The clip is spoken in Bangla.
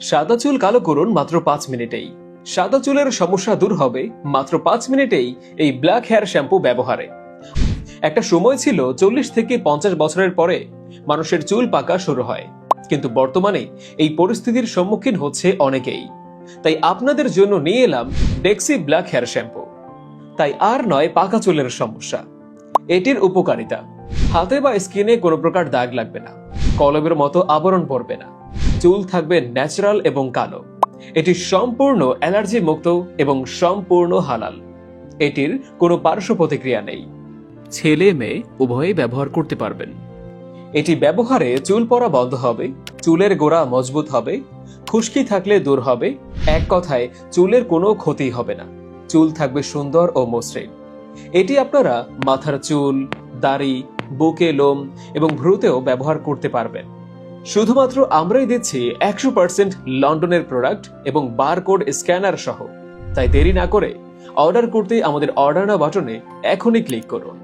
সাদা চুল কালো করুন মাত্র পাঁচ মিনিটেই। সাদা চুলের সমস্যা দূর হবে মাত্র পাঁচ মিনিটেই এই ব্ল্যাক হেয়ার শ্যাম্পু ব্যবহারে। একটা সময় ছিল চল্লিশ থেকে পঞ্চাশ বছরের পরে মানুষের চুল পাকা শুরু হয়। কিন্তু বর্তমানে এই পরিস্থিতির সম্মুখীন হচ্ছে অনেকেই। তাই আপনাদের জন্য নিয়ে এলাম ডেক্সি ব্ল্যাক হেয়ার শ্যাম্পু তাই আর নয় পাকা চুলের সমস্যা। এটির উপকারিতা। হাতে বা স্কিনে কোনো প্রকার দাগ লাগবে না। কলবের মতো আবরণ পড়বে না। চুল থাকবে ন্যাচারাল এবং কালো। এটি সম্পূর্ণ অ্যালার্জি মুক্ত এবং সম্পূর্ণ হালাল। এটির কোনো পার্শ্ব প্রতিক্রিয়া নেই। ছেলে, মেয়ে উভয়ে ব্যবহার করতে পারবেন। এটি ব্যবহারে চুল পড়া বন্ধ হবে, চুলের গোড়া মজবুত হবে, খুশকি থাকলে দূর হবে, এক কথায় চুলের কোনো ক্ষতি হবে না। চুল থাকবে সুন্দর ও মসৃণ। এটি আপনারা মাথার চুল, দাড়ি, বুকে লোম এবং ভ্রুতেও ব্যবহার করতে পারবেন। শুধুমাত্র আমরাই দিচ্ছি একশো পার্সেন্ট লন্ডনের প্রোডাক্ট এবং বারকোড স্ক্যানার সহ। তাই দেরি না করে অর্ডার করতে আমাদের অর্ডার না বাটনে এখনই ক্লিক করুন।